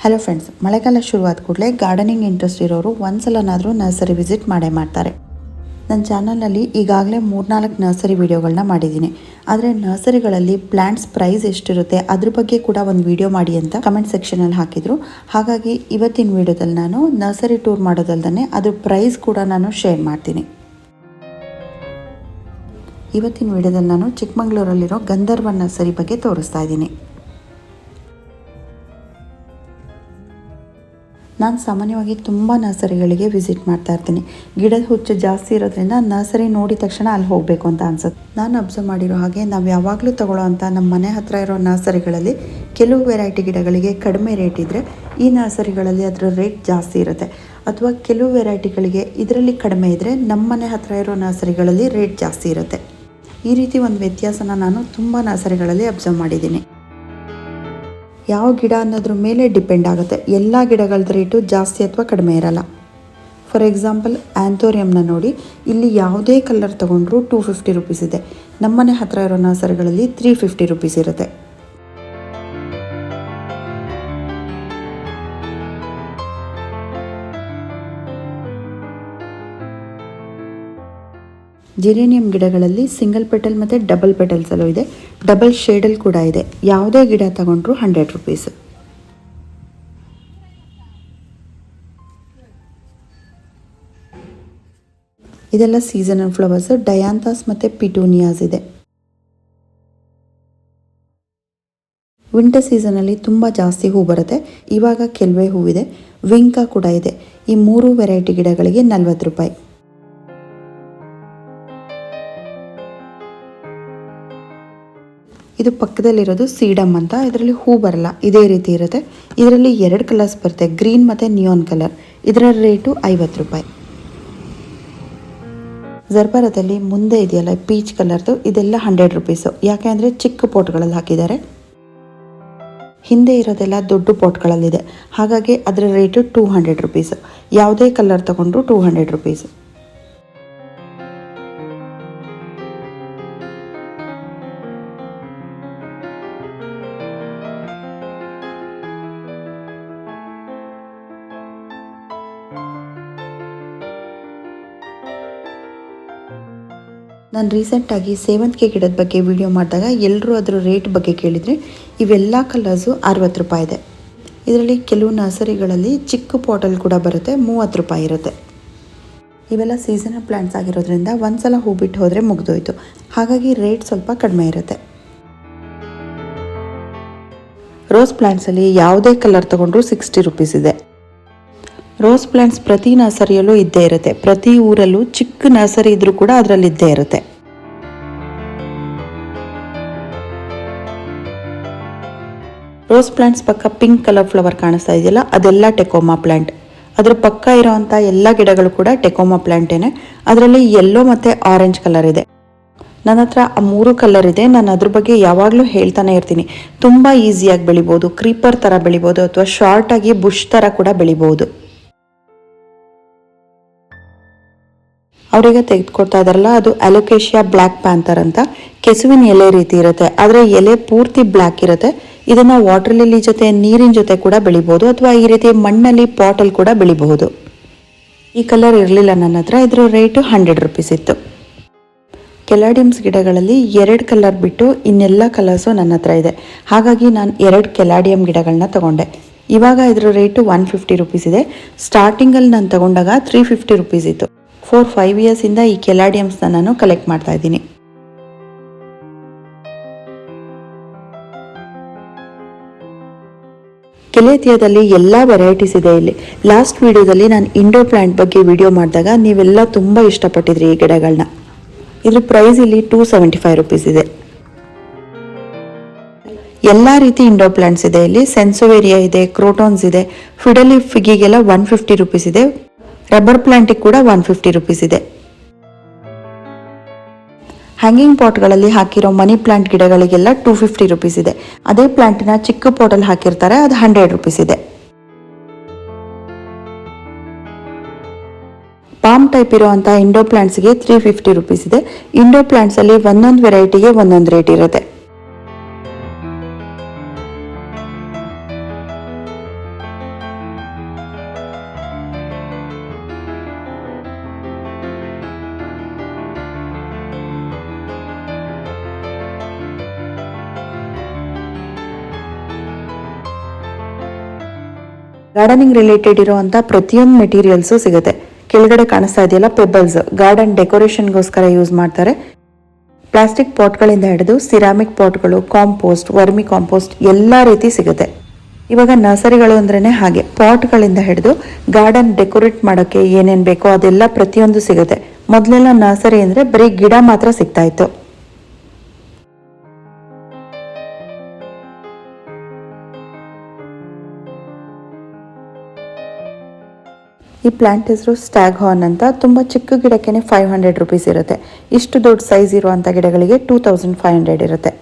Hello friends ಮಳೆಗಾಲ ಶುರುವಾದ ಕೂಡಲೇ ಗಾರ್ಡನಿಂಗ್ ಇಂಟ್ರೆಸ್ಟ್ ಇರೋರು ಒಂದ್ಸಲನಾದರೂ ನರ್ಸರಿ ವಿಸಿಟ್ ಮಾಡೇ ಮಾಡ್ತಾರೆ. ನನ್ನ ಚಾನಲಲ್ಲಿ ಈಗಾಗಲೇ ಮೂರ್ನಾಲ್ಕು ನರ್ಸರಿ ವೀಡಿಯೋಗಳನ್ನ ಮಾಡಿದ್ದೀನಿ. ಆದರೆ ನರ್ಸರಿಗಳಲ್ಲಿ ಪ್ಲ್ಯಾಂಟ್ಸ್ ಪ್ರೈಸ್ ಎಷ್ಟಿರುತ್ತೆ ಅದ್ರ ಬಗ್ಗೆ ಕೂಡ ಒಂದು ವಿಡಿಯೋ ಮಾಡಿ ಅಂತ ಕಮೆಂಟ್ ಸೆಕ್ಷನಲ್ಲಿ ಹಾಕಿದರು. ಹಾಗಾಗಿ ಇವತ್ತಿನ ವಿಡಿಯೋದಲ್ಲಿ ನಾನು ನರ್ಸರಿ ಟೂರ್ ಮಾಡೋದಲ್ದೇ ಅದ್ರ ಪ್ರೈಸ್ ಕೂಡ ನಾನು ಶೇರ್ ಮಾಡ್ತೀನಿ. ಇವತ್ತಿನ ವಿಡಿಯೋದಲ್ಲಿ ನಾನು ಚಿಕ್ಕಮಂಗ್ಳೂರಲ್ಲಿರೋ ಗಂಧರ್ವ ನರ್ಸರಿ ಬಗ್ಗೆ ತೋರಿಸ್ತಾ ಇದ್ದೀನಿ. ನಾನು ಸಾಮಾನ್ಯವಾಗಿ ತುಂಬ ನರ್ಸರಿಗಳಿಗೆ ವಿಸಿಟ್ ಮಾಡ್ತಾ ಇರ್ತೀನಿ. ಗಿಡದ ಹುಚ್ಚು ಜಾಸ್ತಿ ಇರೋದ್ರಿಂದ ನರ್ಸರಿ ನೋಡಿದ ತಕ್ಷಣ ಅಲ್ಲಿ ಹೋಗಬೇಕು ಅಂತ ಅನ್ಸುತ್ತೆ. ನಾನು ಅಬ್ಸರ್ವ್ ಮಾಡಿರೋ ಹಾಗೆ ನಾವು ಯಾವಾಗಲೂ ತಗೊಳ್ಳೋ ಅಂಥ ನಮ್ಮ ಮನೆ ಹತ್ರ ಇರೋ ನರ್ಸರಿಗಳಲ್ಲಿ ಕೆಲವು ವೆರೈಟಿ ಗಿಡಗಳಿಗೆ ಕಡಿಮೆ ರೇಟ್ ಇದ್ದರೆ ಈ ನರ್ಸರಿಗಳಲ್ಲಿ ಅದರ ರೇಟ್ ಜಾಸ್ತಿ ಇರುತ್ತೆ. ಅಥವಾ ಕೆಲವು ವೆರೈಟಿಗಳಿಗೆ ಇದರಲ್ಲಿ ಕಡಿಮೆ ಇದ್ದರೆ ನಮ್ಮ ಮನೆ ಹತ್ರ ಇರೋ ನರ್ಸರಿಗಳಲ್ಲಿ ರೇಟ್ ಜಾಸ್ತಿ ಇರುತ್ತೆ. ಈ ರೀತಿ ಒಂದು ವ್ಯತ್ಯಾಸನ ನಾನು ತುಂಬ ನರ್ಸರಿಗಳಲ್ಲಿ ಅಬ್ಸರ್ವ್ ಮಾಡಿದ್ದೀನಿ. ಯಾವ ಗಿಡ ಅನ್ನೋದ್ರ ಮೇಲೆ ಡಿಪೆಂಡ್ ಆಗುತ್ತೆ. ಎಲ್ಲ ಗಿಡಗಳದ್ದು ರೇಟು ಜಾಸ್ತಿ ಅಥವಾ ಕಡಿಮೆ ಇರಲ್ಲ. ಫಾರ್ ಎಕ್ಸಾಂಪಲ್ ಆ್ಯಂಥೋರಿಯಮ್ನ ನೋಡಿ, ಇಲ್ಲಿ ಯಾವುದೇ ಕಲರ್ ತೊಗೊಂಡ್ರು ಟೂ ಫಿಫ್ಟಿ ರುಪೀಸ್ ಇದೆ. ನಮ್ಮನೆ ಹತ್ರ ಇರೋ ನರ್ಸರಿಗಳಲ್ಲಿ ತ್ರೀ ಫಿಫ್ಟಿ ರುಪೀಸ್ ಇರುತ್ತೆ. ಜಿರೇನಿಯಂ ಗಿಡಗಳಲ್ಲಿ ಸಿಂಗಲ್ ಪೆಟಲ್ ಮತ್ತು ಡಬಲ್ ಪೆಟಲ್ಸಲ್ಲೂ ಇದೆ. ಡಬಲ್ ಶೇಡಲ್ ಕೂಡ ಇದೆ. ಯಾವುದೇ ಗಿಡ ತಗೊಂಡ್ರು ಹಂಡ್ರೆಡ್ ರುಪೀಸ್ ಇದೆಲ್ಲ ಸೀಸನಲ್ ಫ್ಲವರ್ಸ್ ಡಯಾಂತಾಸ್ ಮತ್ತು ಪಿಟೂನಿಯಾಸ್ ಇದೆ. ವಿಂಟರ್ ಸೀಸನಲ್ಲಿ ತುಂಬ ಜಾಸ್ತಿ ಹೂ ಬರುತ್ತೆ. ಇವಾಗ ಕೆಲವೇ ಹೂವಿದೆ. ವಿಂಕಾ ಕೂಡ ಇದೆ. ಈ ಮೂರು ವೆರೈಟಿ ಗಿಡಗಳಿಗೆ ನಲ್ವತ್ತು ರೂಪಾಯಿ. ಇದು ಪಕ್ಕದಲ್ಲಿರೋದು ಸೀಡಮ್ ಅಂತ. ಇದರಲ್ಲಿ ಹೂ ಬರಲ್ಲ. ಇದೇ ರೀತಿ ಇರುತ್ತೆ. ಇದರಲ್ಲಿ ಎರಡು ಕಲರ್ಸ್ ಬರುತ್ತೆ. ಗ್ರೀನ್ ಮತ್ತು ನಿಯಾನ್ ಕಲರ್ ಇದರ ರೇಟು ಐವತ್ತು ರೂಪಾಯಿ. ಜರ್ಬರದಲ್ಲಿ ಮುಂದೆ ಇದೆಯಲ್ಲ ಪೀಚ್ ಕಲರ್ದು ಇದೆಲ್ಲ ಹಂಡ್ರೆಡ್ ರುಪೀಸು ಯಾಕೆ ಅಂದರೆ ಚಿಕ್ಕ ಪೋಟ್ಗಳಲ್ಲಿ ಹಾಕಿದ್ದಾರೆ. ಹಿಂದೆ ಇರೋದೆಲ್ಲ ದೊಡ್ಡ ಪೋಟ್ಗಳಲ್ಲಿದೆ ಹಾಗಾಗಿ ಅದರ ರೇಟು ಟೂ ಹಂಡ್ರೆಡ್ ರುಪೀಸು ಯಾವುದೇ ಕಲರ್ ತಗೊಂಡ್ರು ಟೂ ಹಂಡ್ರೆಡ್ ರುಪೀಸ್ ನಾನು ರೀಸೆಂಟಾಗಿ ಸೇವಂತಿಗೆ ಗಿಡದ ಬಗ್ಗೆ ವಿಡಿಯೋ ಮಾಡಿದಾಗ ಎಲ್ಲರೂ ಅದರ ರೇಟ್ ಬಗ್ಗೆ ಕೇಳಿದರೆ ಇವೆಲ್ಲ ಕಲರ್ಸು ಅರವತ್ತು ರೂಪಾಯಿ ಇದೆ. ಇದರಲ್ಲಿ ಕೆಲವು ನರ್ಸರಿಗಳಲ್ಲಿ ಚಿಕ್ಕ ಪಾಟಲ್ ಕೂಡ ಬರುತ್ತೆ, ಮೂವತ್ತು ರೂಪಾಯಿ ಇರುತ್ತೆ. ಇವೆಲ್ಲ ಸೀಸನಲ್ ಪ್ಲ್ಯಾಂಟ್ಸ್ ಆಗಿರೋದ್ರಿಂದ ಒಂದು ಸಲ ಹೂ ಬಿಟ್ಟು ಹೋದರೆ ಮುಗಿದೋಯ್ತು. ಹಾಗಾಗಿ ರೇಟ್ ಸ್ವಲ್ಪ ಕಡಿಮೆ ಇರುತ್ತೆ. ರೋಸ್ ಪ್ಲ್ಯಾಂಟ್ಸಲ್ಲಿ ಯಾವುದೇ ಕಲರ್ ತೊಗೊಂಡ್ರೂ ಸಿಕ್ಸ್ಟಿ ರುಪೀಸ್ ಇದೆ. ರೋಸ್ ಪ್ಲಾಂಟ್ಸ್ ಪ್ರತಿ ನರ್ಸರಿಯಲ್ಲೂ ಇದ್ದೇ ಇರುತ್ತೆ. ಪ್ರತಿ ಊರಲ್ಲೂ ಚಿಕ್ಕ ನರ್ಸರಿ ಇದ್ರೂ ಕೂಡ ಅದರಲ್ಲಿ ಇದ್ದೇ ಇರುತ್ತೆ. ರೋಸ್ ಪ್ಲಾಂಟ್ಸ್ ಪಕ್ಕ ಪಿಂಕ್ ಕಲರ್ ಫ್ಲವರ್ ಕಾಣಿಸ್ತಾ ಇದೆಯಲ್ಲ, ಅದೆಲ್ಲ ಟೆಕೋಮಾ ಪ್ಲಾಂಟ್. ಅದ್ರ ಪಕ್ಕ ಇರೋವಂಥ ಎಲ್ಲ ಗಿಡಗಳು ಕೂಡ ಟೆಕೋಮಾ ಪ್ಲಾಂಟೇನೆ. ಅದರಲ್ಲಿ ಯೆಲ್ಲೋ ಮತ್ತು ಆರೆಂಜ್ ಕಲರ್ ಇದೆ. ನನ್ನ ಹತ್ರ ಆ ಮೂರು ಕಲರ್ ಇದೆ. ನಾನು ಅದ್ರ ಬಗ್ಗೆ ಯಾವಾಗಲೂ ಹೇಳ್ತಾನೆ ಇರ್ತೀನಿ. ತುಂಬ ಈಸಿಯಾಗಿ ಬೆಳಿಬೋದು. ಕ್ರೀಪರ್ ಥರ ಬೆಳಿಬೋದು ಅಥವಾ ಶಾರ್ಟಾಗಿ ಬುಷ್ ಥರ ಕೂಡ ಬೆಳಿಬೋದು. ಅವರಿಗೆ ತೆಗೆದುಕೊಡ್ತಾ ಇದಾರಲ್ಲ, ಅದು ಅಲೋಕೇಶಿಯಾ ಬ್ಲ್ಯಾಕ್ ಪ್ಯಾಂಥರ್ ಅಂತ. ಕೆಸುವಿನ ಎಲೆ ರೀತಿ ಇರುತ್ತೆ. ಆದರೆ ಎಲೆ ಪೂರ್ತಿ ಬ್ಲ್ಯಾಕ್ ಇರುತ್ತೆ. ಇದನ್ನ ವಾಟರ್ ಲಿಲಿ ಜೊತೆ, ನೀರಿನ ಜೊತೆ ಕೂಡ ಬೆಳಿಬಹುದು ಅಥವಾ ಈ ರೀತಿ ಮಣ್ಣಲ್ಲಿ ಪಾಟಲ್ಲಿ ಕೂಡ ಬೆಳಿಬಹುದು. ಈ ಕಲರ್ ಇರಲಿಲ್ಲ ನನ್ನ ಹತ್ರ. ಇದ್ರ ರೇಟು ಹಂಡ್ರೆಡ್ ರುಪೀಸ್ ಇತ್ತು. ಕೆಲಾಡಿಯಮ್ಸ್ ಗಿಡಗಳಲ್ಲಿ ಎರಡು ಕಲರ್ ಬಿಟ್ಟು ಇನ್ನೆಲ್ಲ ಕಲರ್ಸು ನನ್ನ ಹತ್ರ ಇದೆ. ಹಾಗಾಗಿ ನಾನು ಎರಡು ಕೆಲಾಡಿಯಂ ಗಿಡಗಳನ್ನ ತಗೊಂಡೆ. ಇವಾಗ ಇದ್ರ ರೇಟು ಒನ್ ಫಿಫ್ಟಿ ರುಪೀಸ್ ಇದೆ. ಸ್ಟಾರ್ಟಿಂಗಲ್ಲಿ ನಾನು ತಗೊಂಡಾಗ ತ್ರೀ ಫಿಫ್ಟಿ ರುಪೀಸ್ ಇತ್ತು. ಫೋರ್ ಫೈವ್ ಇಯರ್ಸಿಂದ ಈ ಕೆಲಾಡಿಯಮ್ಸ್ನ ನಾನು ಕಲೆಕ್ಟ್ ಮಾಡ್ತಾ ಇದ್ದೀನಿ. ಕೆಲೇತಿಯಾದಲ್ಲಿ ಎಲ್ಲ ವೆರೈಟೀಸ್ ಇದೆ ಇಲ್ಲಿ. ಲಾಸ್ಟ್ ವಿಡಿಯೋದಲ್ಲಿ ನಾನು ಇಂಡೋ ಪ್ಲಾಂಟ್ ಬಗ್ಗೆ ವಿಡಿಯೋ ಮಾಡಿದಾಗ ನೀವೆಲ್ಲ ತುಂಬ ಇಷ್ಟಪಟ್ಟಿದ್ರಿ ಈ ಗಿಡಗಳನ್ನ ಇದ್ರ ಪ್ರೈಸ್ ಇಲ್ಲಿ ಟೂ ಸೆವೆಂಟಿ ಫೈವ್ ರುಪೀಸ್ ಇದೆ. ಎಲ್ಲ ರೀತಿ ಇಂಡೋ ಪ್ಲಾಂಟ್ಸ್ ಇದೆ ಇಲ್ಲಿ. ಸೆನ್ಸೋವೇರಿಯಾ ಇದೆ ಕ್ರೋಟೋನ್ಸ್ ಇದೆ. ಫಿಡಲಿ ಫಿಗಿಗೆಲ್ಲ ಒನ್ ಫಿಫ್ಟಿ ರುಪೀಸ್ ಇದೆ. ರಬ್ಬರ್ ಪ್ಲಾಂಟಿಗೆ ಕೂಡ ಒನ್ ಫಿಫ್ಟಿ ರುಪೀಸ್ ಇದೆ. ಹ್ಯಾಂಗಿಂಗ್ ಪಾಟ್ಗಳಲ್ಲಿ ಹಾಕಿರೋ ಮನಿ ಪ್ಲಾಂಟ್ ಗಿಡಗಳಿಗೆಲ್ಲ ಟೂ ಫಿಫ್ಟಿ ರುಪೀಸ್ ಇದೆ. ಅದೇ ಪ್ಲಾಂಟಿನ ಚಿಕ್ಕ ಪಾಟಲ್ಲಿ ಹಾಕಿರ್ತಾರೆ, ಅದು ಹಂಡ್ರೆಡ್ ರುಪೀಸ್ ಇದೆ. ಪಾಮ್ ಟೈಪ್ ಇರುವಂತಹ ಇಂಡೋ ಪ್ಲಾಂಟ್ಸ್ಗೆ ತ್ರೀ ಫಿಫ್ಟಿ ರುಪೀಸ್ ಇದೆ. ಇಂಡೋ ಪ್ಲಾಂಟ್ಸಲ್ಲಿ ಒಂದೊಂದು ವೆರೈಟಿಗೆ ಒಂದೊಂದು ರೇಟ್ ಇರುತ್ತೆ. ಗಾರ್ಡನಿಂಗ್ ರಿಲೇಟೆಡ್ ಇರುವಂತಹ ಪ್ರತಿಯೊಂದು ಮೆಟೀರಿಯಲ್ಸು ಸಿಗುತ್ತೆ. ಕೆಳಗಡೆ ಕಾಣಿಸ್ತಾ ಇದೆಯಲ್ಲ ಪೆಬಲ್ಸ್. ಗಾರ್ಡನ್ ಡೆಕೋರೇಷನ್ಗೋಸ್ಕರ ಯೂಸ್ ಮಾಡ್ತಾರೆ. ಪ್ಲಾಸ್ಟಿಕ್ ಪಾಟ್ಗಳಿಂದ ಹಿಡಿದು ಸಿರಾಮಿಕ್ ಪಾಟ್ಗಳು, ಕಾಂಪೋಸ್ಟ್, ವರ್ಮಿ ಕಾಂಪೋಸ್ಟ್ ಎಲ್ಲ ರೀತಿ ಸಿಗುತ್ತೆ. ಇವಾಗ ನರ್ಸರಿಗಳು ಅಂದ್ರೇ ಹಾಗೆ. ಪಾಟ್ಗಳಿಂದ ಹಿಡಿದು ಗಾರ್ಡನ್ ಡೆಕೋರೇಟ್ ಮಾಡೋಕ್ಕೆ ಏನೇನು ಬೇಕೋ ಅದೆಲ್ಲ ಪ್ರತಿಯೊಂದು ಸಿಗುತ್ತೆ. ಮೊದಲೆಲ್ಲ ನರ್ಸರಿ ಅಂದರೆ ಬರೀ ಗಿಡ ಮಾತ್ರ ಸಿಗ್ತಾ ಇತ್ತು. ಈ ಪ್ಲಾಂಟ್ ಹೆಸರು ಸ್ಟ್ಯಾಗ್ ಹಾರ್ನ್ ಅಂತ. ತುಂಬ ಚಿಕ್ಕ ಗಿಡಕ್ಕೆ ಫೈವ್ ಹಂಡ್ರೆಡ್ ರುಪೀಸ್ ಇರುತ್ತೆ. ಇಷ್ಟು ದೊಡ್ಡ ಸೈಜ್ ಇರುವಂಥ ಗಿಡಗಳಿಗೆ ಟೂ ತೌಸಂಡ್ ಫೈವ್ ಹಂಡ್ರೆಡ್ ಇರುತ್ತೆ.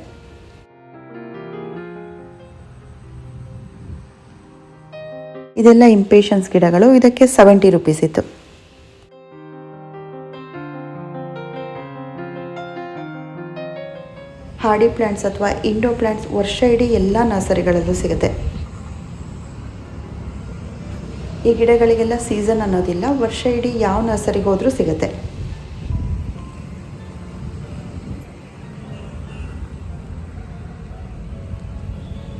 ಇದೆಲ್ಲ ಇಂಪೇಷನ್ಸ್ ಗಿಡಗಳು. ಇದಕ್ಕೆ ಸೆವೆಂಟಿ ರುಪೀಸ್ ಇತ್ತು. ಹಾರ್ಡಿ ಪ್ಲ್ಯಾಂಟ್ಸ್ ಅಥವಾ ಇಂಡೋ ಪ್ಲ್ಯಾಂಟ್ಸ್ ವರ್ಷ ಇಡೀ ಎಲ್ಲ ನರ್ಸರಿಗಳಲ್ಲೂ ಸಿಗುತ್ತೆ. ಈ ಗಿಡಗಳಿಗೆಲ್ಲ ಸೀಸನ್ ಅನ್ನೋದಿಲ್ಲ. ವರ್ಷ ಇಡೀ ಯಾವ ನರ್ಸರಿಗೆ ಹೋದರೂ ಸಿಗುತ್ತೆ.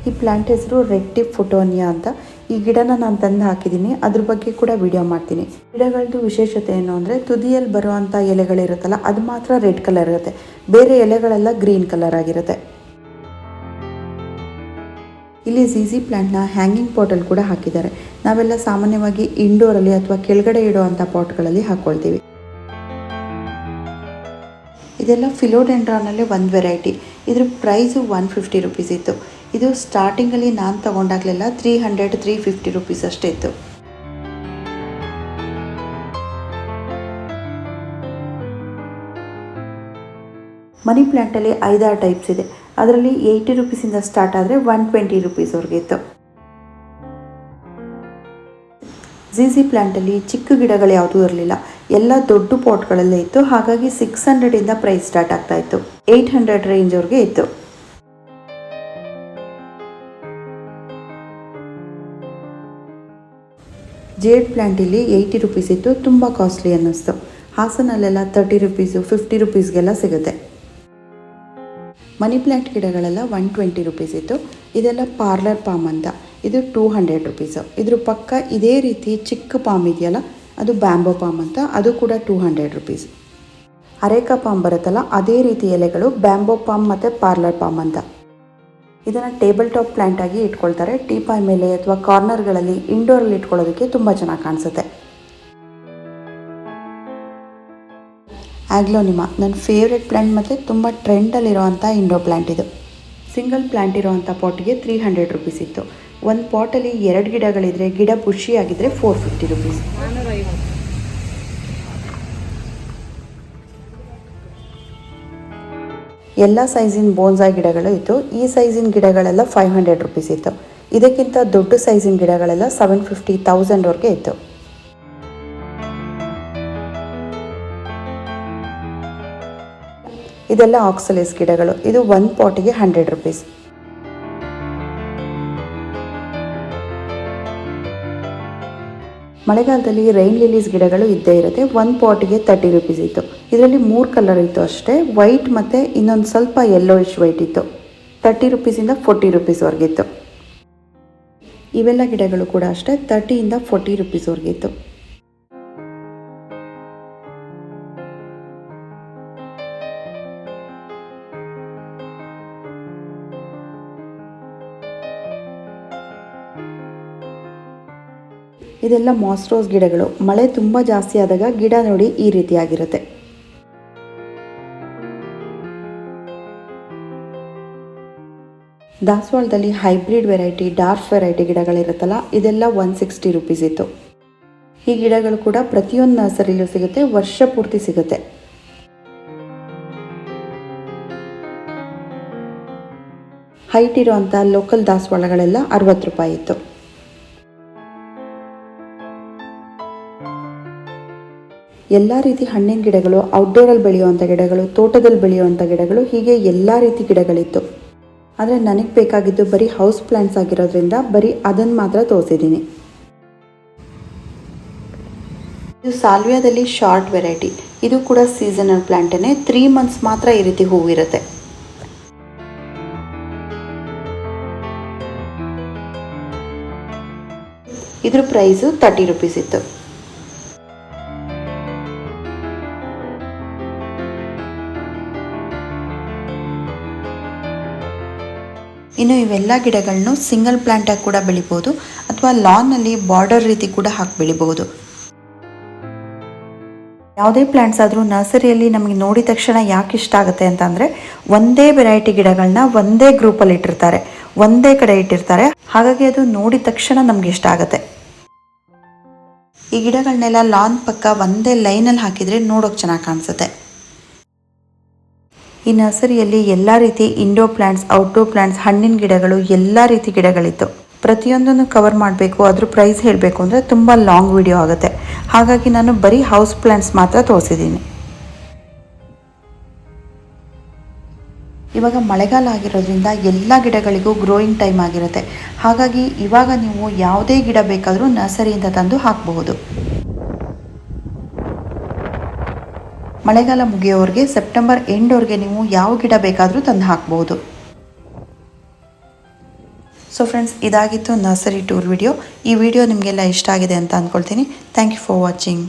ಈ ಪ್ಲ್ಯಾಂಟ್ ಹೆಸರು ರೆಡ್ ಟಿಪ್ ಫುಟೋನಿಯಾ ಅಂತ. ಈ ಗಿಡನ ನಾನು ತಂದು ಹಾಕಿದ್ದೀನಿ. ಅದ್ರ ಬಗ್ಗೆ ಕೂಡ ವಿಡಿಯೋ ಮಾಡ್ತೀನಿ. ಗಿಡಗಳದ್ದು ವಿಶೇಷತೆ ಏನು ಅಂದರೆ ತುದಿಯಲ್ಲಿ ಬರುವಂಥ ಎಲೆಗಳಿರುತ್ತಲ್ಲ, ಅದು ಮಾತ್ರ ರೆಡ್ ಕಲರ್ ಇರುತ್ತೆ. ಬೇರೆ ಎಲೆಗಳೆಲ್ಲ ಗ್ರೀನ್ ಕಲರ್ ಆಗಿರುತ್ತೆ. ಇಲ್ಲಿ ಝೀಝಿ ಪ್ಲ್ಯಾಂಟ್ನ ಹ್ಯಾಂಗಿಂಗ್ ಪಾಟಲ್ಲಿ ಕೂಡ ಹಾಕಿದ್ದಾರೆ. ನಾವೆಲ್ಲ ಸಾಮಾನ್ಯವಾಗಿ ಇಂಡೋರಲ್ಲಿ ಅಥವಾ ಕೆಳಗಡೆ ಇಡುವಂಥ ಪಾಟ್ಗಳಲ್ಲಿ ಹಾಕ್ಕೊಳ್ತೀವಿ ಇದೆಲ್ಲ ಫಿಲೋಡೆಂಡ್ರಾನಲ್ಲಿ ಒಂದು ವೆರೈಟಿ. ಇದ್ರ ಪ್ರೈಸು ಒನ್ ಫಿಫ್ಟಿ ರುಪೀಸ್ ಇತ್ತು. ಇದು ಸ್ಟಾರ್ಟಿಂಗಲ್ಲಿ ನಾನು ತೊಗೊಂಡಾಗಲೆಲ್ಲ three hundred, three fifty rupees ಅಷ್ಟೇ ಇತ್ತು. ಮನಿ ಪ್ಲ್ಯಾಂಟಲ್ಲಿ ಐದಾರು ಟೈಪ್ಸ್ ಇದೆ. ಅದರಲ್ಲಿ ಏಯ್ಟಿ ರುಪೀಸಿಂದ ಸ್ಟಾರ್ಟ್ ಆದರೆ ಒನ್ ಟ್ವೆಂಟಿ ರುಪೀಸ್ವರೆಗೆ ಇತ್ತು. ಝೀಝಿ ಪ್ಲ್ಯಾಂಟಲ್ಲಿ ಚಿಕ್ಕ ಗಿಡಗಳು ಯಾವುದೂ ಇರಲಿಲ್ಲ. ಎಲ್ಲ ದೊಡ್ಡ ಪಾಟ್ಗಳಲ್ಲೇ ಇತ್ತು. ಹಾಗಾಗಿ ಸಿಕ್ಸ್ ಹಂಡ್ರೆಡಿಂದ ಪ್ರೈಸ್ ಸ್ಟಾರ್ಟ್ ಆಗ್ತಾ ಇತ್ತು. ಏಯ್ಟ್ ಹಂಡ್ರೆಡ್ ರೇಂಜ್ವರೆಗೆ ಇತ್ತು. ಜೇಡ್ ಪ್ಲ್ಯಾಂಟಲ್ಲಿ ಏಯ್ಟಿ ರುಪೀಸ್ ಇತ್ತು. ತುಂಬ ಕಾಸ್ಟ್ಲಿ ಅನ್ನಿಸ್ತು. ಹಾಸನಲ್ಲೆಲ್ಲ ತರ್ಟಿ ರುಪೀಸು ಫಿಫ್ಟಿ ರುಪೀಸ್ಗೆಲ್ಲ ಸಿಗುತ್ತೆ. ಮನಿ ಪ್ಲ್ಯಾಂಟ್ ಗಿಡಗಳೆಲ್ಲ ಒನ್ ಟ್ವೆಂಟಿ ರುಪೀಸ್ ಇತ್ತು. ಇದೆಲ್ಲ ಪಾರ್ಲರ್ ಪಾಮ್ ಅಂತ. ಇದು ಟೂ ಹಂಡ್ರೆಡ್ ರುಪೀಸು. ಇದ್ರ ಪಕ್ಕ ಇದೇ ರೀತಿ ಚಿಕ್ಕ ಪಾಮ್ ಇದೆಯಲ್ಲ, ಅದು ಬ್ಯಾಂಬೋ ಪಾಮ್ ಅಂತ. ಅದು ಕೂಡ two hundred rupees. Areca palm ಬರುತ್ತಲ್ಲ, ಅದೇ ರೀತಿ ಎಲೆಗಳು ಬ್ಯಾಂಬೋ ಪಾಮ್ ಮತ್ತು ಪಾರ್ಲರ್ ಪಾಮ್ ಅಂತ. ಇದನ್ನು ಟೇಬಲ್ ಟಾಪ್ ಪ್ಲ್ಯಾಂಟಾಗಿ ಇಟ್ಕೊಳ್ತಾರೆ. ಟೀಪಾಯ್ ಮೇಲೆ ಅಥವಾ ಕಾರ್ನರ್ಗಳಲ್ಲಿ, ಇಂಡೋರಲ್ಲಿ ಇಟ್ಕೊಳ್ಳೋದಕ್ಕೆ ತುಂಬ ಚೆನ್ನಾಗಿ ಕಾಣಿಸುತ್ತೆ. ಆಗ್ಲೋನಿಮಾ ನನ್ನ ಫೇವ್ರೆಟ್ ಪ್ಲ್ಯಾಂಟ್ ಮತ್ತು ತುಂಬ ಟ್ರೆಂಡಲ್ಲಿರುವಂಥ ಇಂಡೋ ಪ್ಲ್ಯಾಂಟ್ ಇದು. ಸಿಂಗಲ್ ಪ್ಲ್ಯಾಂಟ್ ಇರೋವಂಥ ಪಾಟಿಗೆ ತ್ರೀ ಹಂಡ್ರೆಡ್ ರುಪೀಸ್ ಇತ್ತು. ಒಂದು ಪಾಟಲ್ಲಿ ಎರಡು ಗಿಡಗಳಿದ್ರೆ, ಗಿಡ ಆಗಿದ್ರೆ ಫೋರ್ ಫಿಫ್ಟಿ ರುಪೀಸ್ ಎಲ್ಲ ಸೈಜಿನ ಬೋನ್ಸಾಯ್ ಗಿಡಗಳು ಇತ್ತು. ಈ ಸೈಜಿನ ಗಿಡಗಳೆಲ್ಲ ಫೈವ್ ಹಂಡ್ರೆಡ್ ರುಪೀಸ್ ಇತ್ತು. ಇದಕ್ಕಿಂತ ದೊಡ್ಡ ಸೈಜಿನ ಗಿಡಗಳೆಲ್ಲ ಸೆವೆನ್ ಫಿಫ್ಟಿ ತೌಸಂಡ್ವರೆಗೆ ಇತ್ತು. ಇದೆಲ್ಲ ಆಕ್ಸಲೇಸ್ ಗಿಡಗಳು. ಇದು ಒಂದು ಪಾಟಿಗೆ ಹಂಡ್ರೆಡ್ ರುಪೀಸ್ ಮಳೆಗಾಲದಲ್ಲಿ ರೈನ್ ಲಿಲೀಸ್ ಗಿಡಗಳು ಇದ್ದೇ ಇರುತ್ತೆ. ಒನ್ ಪಾಟಿಗೆ ತರ್ಟಿ ರುಪೀಸ್ ಇತ್ತು. ಇದರಲ್ಲಿ ಮೂರು ಕಲರ್ ಇತ್ತು ಅಷ್ಟೇ. ವೈಟ್ ಮತ್ತು ಇನ್ನೊಂದು ಸ್ವಲ್ಪ ಯೆಲ್ಲೋಯಿಶ್ ವೈಟ್ ಇತ್ತು. ತರ್ಟಿ ರುಪೀಸಿಂದ ಫೋರ್ಟಿ ರುಪೀಸ್ವರೆಗಿತ್ತು ಇವೆಲ್ಲ ಗಿಡಗಳು ಕೂಡ ಅಷ್ಟೇ. ತರ್ಟಿಯಿಂದ ಫೋರ್ಟಿ ರುಪೀಸ್ವರೆಗೆ ಇದೆಲ್ಲ ಮಾಸ್ರೋಸ್ ಗಿಡಗಳು. ಮಳೆ ತುಂಬ ಜಾಸ್ತಿ ಆದಾಗ ಗಿಡ ನೋಡಿ ಈ ರೀತಿಯಾಗಿರುತ್ತೆ. ದಾಸವಾಳದಲ್ಲಿ ಹೈಬ್ರಿಡ್ ವೆರೈಟಿ, ಡಾರ್ಕ್ ವೆರೈಟಿ ಗಿಡಗಳಿರುತ್ತಲ್ಲ, ಇದೆಲ್ಲ ಒನ್ ಸಿಕ್ಸ್ಟಿ ರುಪೀಸ್ ಇತ್ತು. ಈ ಗಿಡಗಳು ಕೂಡ ಪ್ರತಿಯೊಂದು ನರ್ಸರಿಲೂ ಸಿಗುತ್ತೆ, ವರ್ಷ ಪೂರ್ತಿ ಸಿಗುತ್ತೆ. ಹೈಟ್ ಇರುವಂಥ ಲೋಕಲ್ ದಾಸವಾಳಗಳೆಲ್ಲ ಅರವತ್ತು ರೂಪಾಯಿ ಇತ್ತು. ಎಲ್ಲ ರೀತಿ ಹಣ್ಣಿನ ಗಿಡಗಳು ಔಟ್ಡೋರಲ್ಲಿ ಬೆಳೆಯುವಂಥ ಗಿಡಗಳು, ತೋಟದಲ್ಲಿ ಬೆಳೆಯುವಂಥ ಗಿಡಗಳು, ಹೀಗೆ ಎಲ್ಲ ರೀತಿ ಗಿಡಗಳಿತ್ತು. ಆದರೆ ನನಗೆ ಬೇಕಾಗಿದ್ದು ಬರೀ ಹೌಸ್ ಪ್ಲ್ಯಾಂಟ್ಸ್ ಆಗಿರೋದ್ರಿಂದ ಬರೀ ಅದನ್ನು ಮಾತ್ರ ತೋರಿಸಿದ್ದೀನಿ. ಇದು ಸಾಲ್ವಿಯಾದಲ್ಲಿ ಶಾರ್ಟ್ ವೆರೈಟಿ ಇದು ಕೂಡ ಸೀಸನಲ್ ಪ್ಲ್ಯಾಂಟೇ ತ್ರೀ ಮಂತ್ಸ್ ಮಾತ್ರ ಈ ರೀತಿ ಹೂವಿರುತ್ತೆ ಇದ್ರ ಪ್ರೈಸು ತರ್ಟಿ ರುಪೀಸ್ ಇತ್ತು. ಇನ್ನು ಇವೆಲ್ಲ ಗಿಡಗಳನ್ನು ಸಿಂಗಲ್ ಪ್ಲ್ಯಾಂಟಾಗಿ ಕೂಡ ಬೆಳಿಬೋದು ಅಥವಾ ಲಾನ್ನಲ್ಲಿ ಬಾರ್ಡರ್ ರೀತಿ ಕೂಡ ಹಾಕಿ ಬೆಳಿಬಹುದು ಯಾವುದೇ ಪ್ಲಾಂಟ್ಸ್ ಆದರೂ ನರ್ಸರಿಯಲ್ಲಿ ನಮಗೆ ನೋಡಿದ ತಕ್ಷಣ ಯಾಕೆ ಇಷ್ಟ ಆಗುತ್ತೆ ಅಂತಂದರೆ ಒಂದೇ ವೆರೈಟಿ ಗಿಡಗಳನ್ನ ಒಂದೇ ಗ್ರೂಪಲ್ಲಿ ಇಟ್ಟಿರ್ತಾರೆ, ಒಂದೇ ಕಡೆ ಇಟ್ಟಿರ್ತಾರೆ, ಹಾಗಾಗಿ ಅದು ನೋಡಿದ ತಕ್ಷಣ ನಮ್ಗೆ ಇಷ್ಟ ಆಗುತ್ತೆ. ಈ ಗಿಡಗಳನ್ನೆಲ್ಲ ಲಾನ್ ಪಕ್ಕ ಒಂದೇ ಲೈನಲ್ಲಿ ಹಾಕಿದರೆ ನೋಡೋಕೆ ಚೆನ್ನಾಗಿ ಕಾಣಿಸುತ್ತೆ. ಈ ನರ್ಸರಿಯಲ್ಲಿ ಎಲ್ಲ ರೀತಿ ಇಂಡೋ ಪ್ಲಾಂಟ್ಸ್ ಔಟ್ಡೋರ್ ಪ್ಲಾಂಟ್ಸ್ ಹಣ್ಣಿನ ಗಿಡಗಳು, ಎಲ್ಲ ರೀತಿ ಗಿಡಗಳಿತ್ತು. ಪ್ರತಿಯೊಂದನ್ನು ಕವರ್ ಮಾಡಬೇಕು, ಅದ್ರ ಪ್ರೈಸ್ ಹೇಳಬೇಕು ಅಂದರೆ ತುಂಬ ಲಾಂಗ್ ವಿಡಿಯೋ ಆಗುತ್ತೆ. ಹಾಗಾಗಿ ನಾನು ಬರೀ ಹೌಸ್ ಪ್ಲಾಂಟ್ಸ್ ಮಾತ್ರ ತೋರಿಸಿದ್ದೀನಿ. ಇವಾಗ ಮಳೆಗಾಲ ಆಗಿರೋದ್ರಿಂದ ಎಲ್ಲ ಗಿಡಗಳಿಗೂ ಗ್ರೋಯಿಂಗ್ ಟೈಮ್ ಆಗಿರುತ್ತೆ. ಹಾಗಾಗಿ ಇವಾಗ ನೀವು ಯಾವುದೇ ಗಿಡ ಬೇಕಾದರೂ ನರ್ಸರಿಯಿಂದ ತಂದು ಹಾಕಬಹುದು. ಮಳೆಗಾಲ ಮುಗಿಯೋರಿಗೆ ಸೆಪ್ಟೆಂಬರ್ ಎಂಡ್ವರೆಗೆ ನೀವು ಯಾವ ಗಿಡ ಬೇಕಾದರೂ ತಂದು ಹಾಕ್ಬೋದು. ಸೊ ಫ್ರೆಂಡ್ಸ್ ಇದಾಗಿತ್ತು ನರ್ಸರಿ ಟೂರ್ ವಿಡಿಯೋ. ಈ ವಿಡಿಯೋ ನಿಮಗೆಲ್ಲ ಇಷ್ಟ ಆಗಿದೆ ಅಂತ ಅಂದ್ಕೊಳ್ತೀನಿ. Thank you for watching